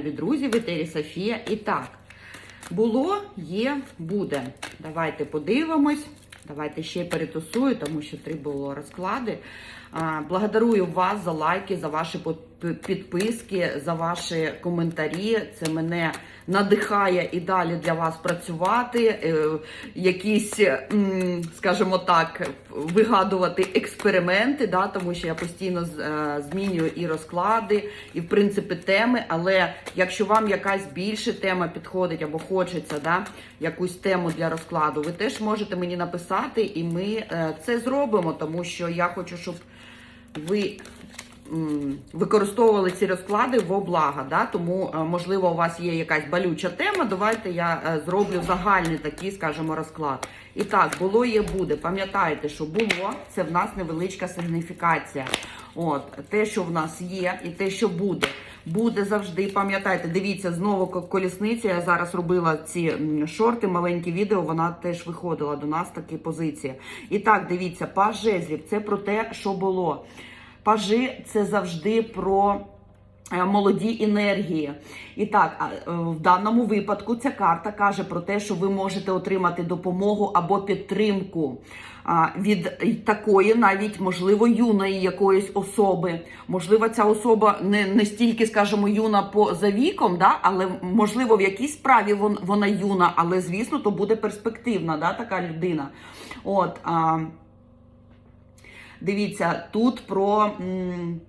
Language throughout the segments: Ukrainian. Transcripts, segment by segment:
Друзі, в Софія. І так, було, є, буде. Давайте подивимось. Давайте ще перетусую, тому що три було розклади. Благодарую вас за лайки, за ваші підписки, за ваші коментарі. Це мене надихає і далі для вас працювати. е, Якісь, скажімо так, вигадувати експерименти, да, тому що я постійно е, змінюю і розклади, і в принципі теми. Але якщо вам якась більше тема підходить або хочеться, да, якусь тему для розкладу, ви теж можете мені написати, і ми е, це зробимо, тому що я хочу, щоб ви використовували ці розклади во благо. Да? Тому, е, можливо, у вас є якась болюча тема. Давайте я е, зроблю загальний такий, скажімо, розклад. І так, було є буде. Пам'ятайте, що було це в нас невеличка сигніфікація. От те, що в нас є, і те, що буде. Буде завжди, пам'ятайте, дивіться, знову ко- колісниця. Я зараз робила ці шорти, маленькі відео, вона теж виходила до нас такі позиції. І так, дивіться, паж жезлів це про те, що було. Пажи це завжди про е, молоді енергії. І так, е, в даному випадку ця карта каже про те, що ви можете отримати допомогу або підтримку від такої, навіть можливо, юної якоїсь особи. Можливо, ця особа не, не стільки, скажімо, юна по за віком, да, але можливо в якійсь справі вон, вона юна, але звісно, то буде перспективна, да, така людина. От. А, Дивіться, тут про м,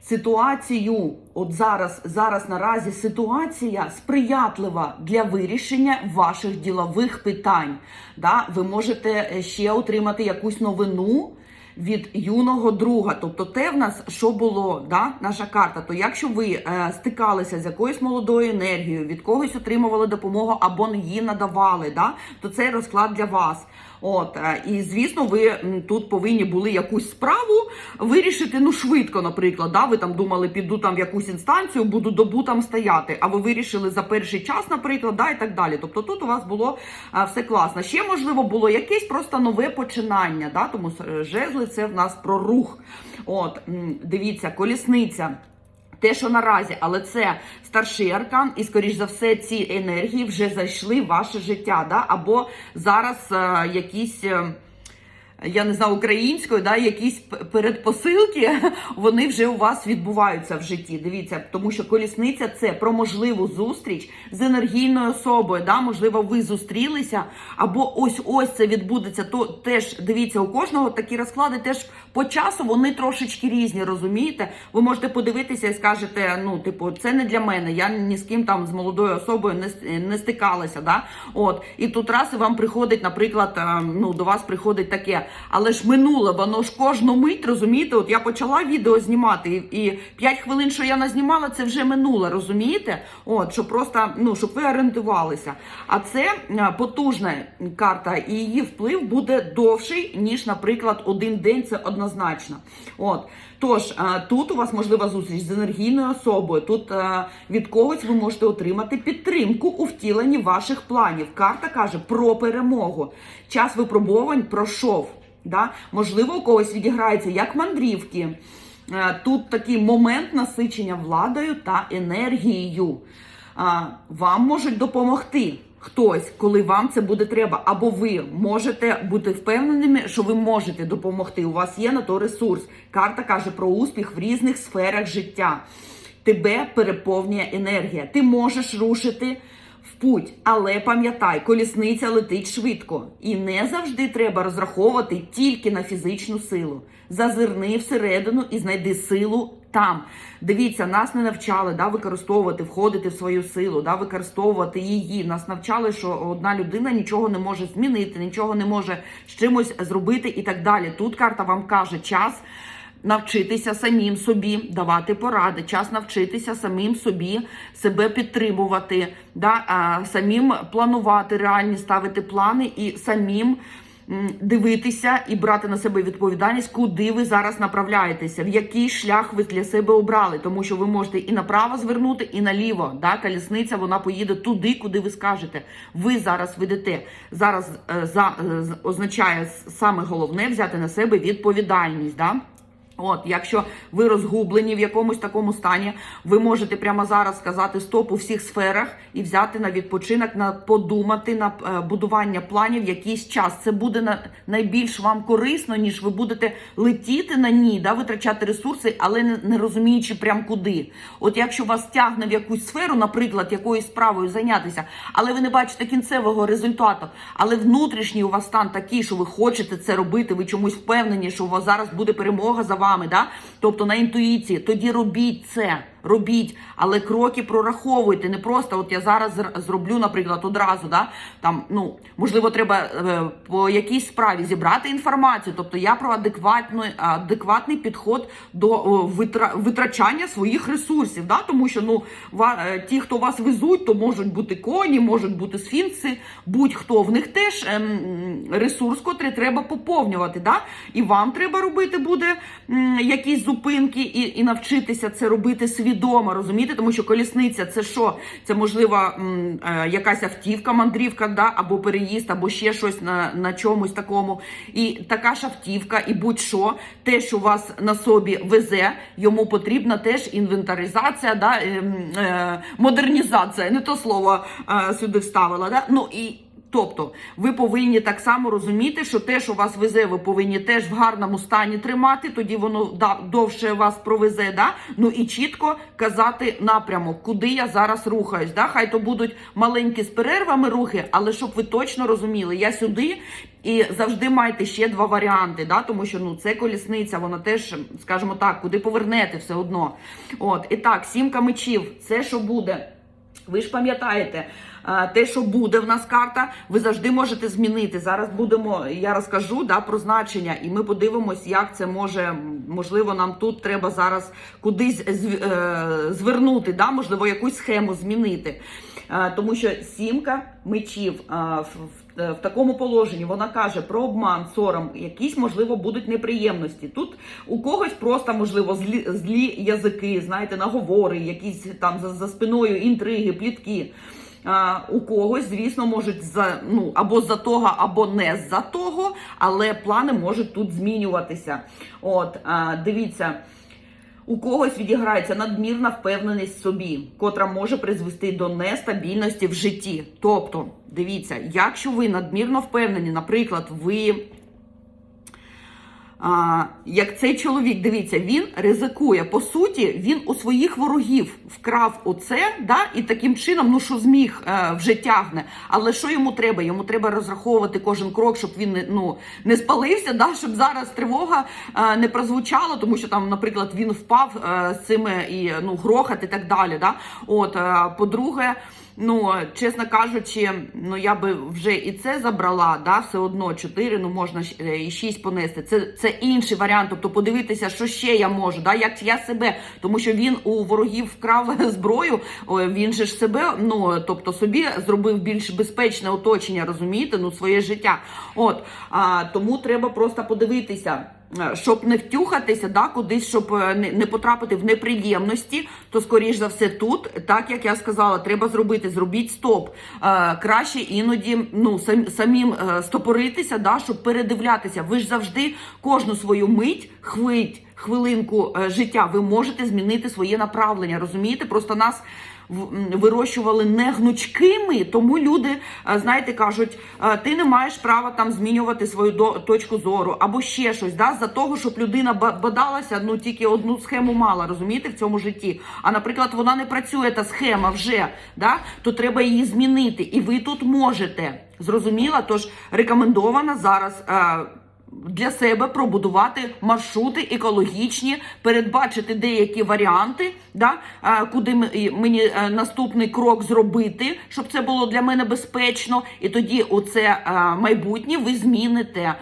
ситуацію. От зараз, зараз наразі ситуація сприятлива для вирішення ваших ділових питань. Да? Ви можете е, ще отримати якусь новину. Від юного друга, тобто те в нас що було, да, наша карта. То якщо ви е, стикалися з якоюсь молодою енергією, від когось отримували допомогу або її надавали, да, то цей розклад для вас. От е, і звісно, ви тут повинні були якусь справу вирішити ну швидко, наприклад. Да? Ви там думали, піду там в якусь інстанцію, буду добу там стояти. А ви вирішили за перший час, наприклад, да, і так далі. Тобто тут у вас було е, все класно. Ще можливо було якесь просто нове починання. Да? Тому е, жезли це в нас про рух. От дивіться, колісниця. Те, що наразі, але це старший аркан, і скоріш за все, ці енергії вже зайшли в ваше життя. Да? Або зараз е, якісь. Я не знаю українською, да, якісь передпосилки, вони вже у вас відбуваються в житті. Дивіться, тому що колісниця це про можливу зустріч з енергійною особою. Да, можливо, ви зустрілися, або ось ось це відбудеться. То теж дивіться, у кожного такі розклади теж по часу вони трошечки різні, розумієте? Ви можете подивитися і скажете, ну, типу, це не для мене. Я ні з ким там з молодою особою не, не стикалася. Да? От, і тут раз і вам приходить, наприклад, е, ну, до вас приходить таке. Але ж минуле, воно ж кожну мить, розумієте? От я почала відео знімати, і, і 5 хвилин, що я назнімала, це вже минуле, розумієте? От, щоб просто, ну, щоб ви орієнтувалися. А це потужна карта, і її вплив буде довший, ніж, наприклад, один день, це однозначно. От. Тож, е, тут у вас можлива зустріч з енергійною особою. Тут е, від когось ви можете отримати підтримку у втіленні ваших планів. Карта каже про перемогу. Час випробувань пройшов. Да? Можливо, у когось відіграється як мандрівки. Е, Тут такий момент насичення владою та енергією. Вам можуть допомогти хтось, коли вам це буде треба, або ви можете бути впевненими, що ви можете допомогти. У вас є на то ресурс. Карта каже про успіх в різних сферах життя. Тебе переповнює енергія. Ти можеш рушити в путь, але пам'ятай, колісниця летить швидко, і не завжди треба розраховувати тільки на фізичну силу. Зазирни всередину і знайди силу там. Дивіться, нас не навчали да, використовувати, входити в свою силу, да, використовувати її. Нас навчали, що одна людина нічого не може змінити, нічого не може з чимось зробити і так далі. Тут карта вам каже час. Навчитися самим собі давати поради, час навчитися самим собі себе підтримувати, да, а, самим планувати реальні ставити плани і самим дивитися і брати на себе відповідальність, куди ви зараз направляєтеся, в який шлях ви для себе обрали, тому що ви можете і направо звернути, і наліво. Да? Колісниця вона поїде туди, куди ви скажете. Ви зараз ведете. Зараз е, за, е, означає саме головне взяти на себе відповідальність. Да? От, якщо ви розгублені в якомусь такому стані, ви можете прямо зараз сказати стоп у всіх сферах і взяти на відпочинок, на подумати на е, будування планів якийсь час. Це буде на найбільш вам корисно, ніж ви будете летіти на ній, да, витрачати ресурси, але не, не розуміючи прям куди. От якщо вас тягне в якусь сферу, наприклад, якоюсь справою зайнятися, але ви не бачите кінцевого результату, але внутрішній у вас стан такий, що ви хочете це робити, ви чомусь впевнені, що у вас зараз буде перемога за вами, да? тобто на інтуїції, тоді робіть це. Робіть, але кроки прораховуйте. Не просто от я зараз зроблю, наприклад, одразу. Да? Там, ну, можливо, треба е, по якійсь справі зібрати інформацію. Тобто я про адекватний, адекватний підход до витрачання своїх ресурсів. Да? Тому що ну, е, ті, хто вас везуть, то можуть бути коні, можуть бути сфінкси, будь-хто. В них теж ем, ресурс, котрий треба поповнювати. Да? І вам треба робити буде якісь зупинки і, і навчитися це робити свідомо, розумієте? Тому що колісниця це що? Це можливо е, якась автівка, мандрівка, да? або переїзд, або ще щось на, на чомусь такому. І така ж автівка, і будь-що, те, що вас на собі везе, йому потрібна теж інвентаризація, да? ем, е, модернізація, не то слово е, сюди вставила. Да? Ну і Тобто ви повинні так само розуміти, що те, що вас везе, ви повинні теж в гарному стані тримати, тоді воно да, довше вас провезе. Да? Ну і чітко казати напрямок, куди я зараз рухаюсь. Да? Хай то будуть маленькі з перервами рухи, але щоб ви точно розуміли, я сюди. І завжди майте ще два варіанти, да? тому що ну це колісниця, вона теж, скажімо так, куди повернете все одно. От і так, сімка мечів, це що буде. Ви ж пам'ятаєте, те, що буде в нас карта, ви завжди можете змінити. Зараз будемо, я розкажу да, про значення, і ми подивимось, як це може. Можливо, нам тут треба зараз кудись е, звернути, да, можливо, якусь схему змінити. Тому що сімка мечів в, в, в такому положенні вона каже про обман, сором, якісь можливо будуть неприємності. Тут у когось просто можливо злі, злі язики, знаєте, наговори, якісь там за, за спиною інтриги, плітки. А, у когось, звісно, можуть за ну або за того, або не за того, але плани можуть тут змінюватися. От а, дивіться. У когось відіграється надмірна впевненість в собі, котра може призвести до нестабільності в житті. Тобто, дивіться, якщо ви надмірно впевнені, наприклад, ви. А, як цей чоловік, дивіться, він ризикує. По суті, він у своїх ворогів вкрав оце, да, і таким чином, ну що зміг е, вже тягне. Але що йому треба? Йому треба розраховувати кожен крок, щоб він не, ну, не спалився, да, щоб зараз тривога е, не прозвучала, тому що там, наприклад, він впав е, з цими і ну, грохот і так далі. Да? От, е, по-друге, Ну, чесно кажучи, ну я би вже і це забрала, да, все одно 4, ну можна е, і 6 понести. Це, це інший варіант. Тобто подивитися, що ще я можу, да, як я себе, тому що він у ворогів вкрав зброю, він же ж себе, ну тобто собі зробив більш безпечне оточення, розумієте, ну своє життя. От а, тому треба просто подивитися. Е, Щоб не втюхатися, да, кудись, щоб е, не, потрапити в неприємності, то скоріш за все тут, так як я сказала, треба зробити, зробіть стоп. Е, краще іноді ну сам, самим стопоритися, да, щоб передивлятися. Ви ж завжди кожну свою мить, хвить, хвилинку життя, ви можете змінити своє направлення. Розумієте? Просто нас вирощували не гнучкими, тому люди, е, знаєте, кажуть, е, ти не маєш права там змінювати свою точку зору або ще щось, да, за того, щоб людина ба- бадалася, ну тільки одну схему мала, розумієте, в цьому житті. А наприклад, вона не працює та схема вже, да, то треба її змінити. І ви тут можете. Зрозуміла? Тож рекомендовано зараз. Для себе пробудувати маршрути екологічні, передбачити деякі варіанти, да, куди мені е, наступний крок зробити, щоб це було для мене безпечно. І тоді оце е, майбутнє ви зміните.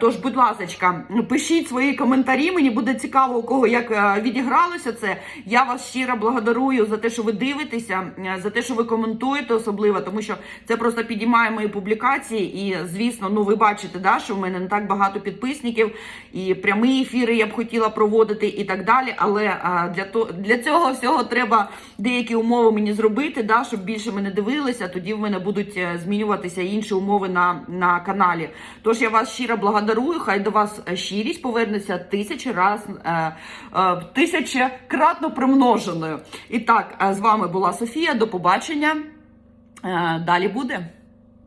Тож, будь ласка, пишіть свої коментарі. Мені буде цікаво, у кого як е, відігралося це. Я вас щиро благодарую за те, що ви дивитеся, за те, що ви коментуєте особливо, тому що це просто підіймає мої публікації. І звісно, ну ви бачите, да, що в мене не так багато багато підписників, і прямі ефіри я б хотіла проводити і так далі. Але е, для то для цього всього треба деякі умови мені зробити, да, щоб більше мене дивилися. Тоді в мене будуть е, змінюватися інші умови на, на каналі. Тож я вас щиро благодарую. Хай до вас е, щирість повернеться тисячі раз е, тисячекратно примноженою. І так, з вами була Софія. До побачення. Далі буде.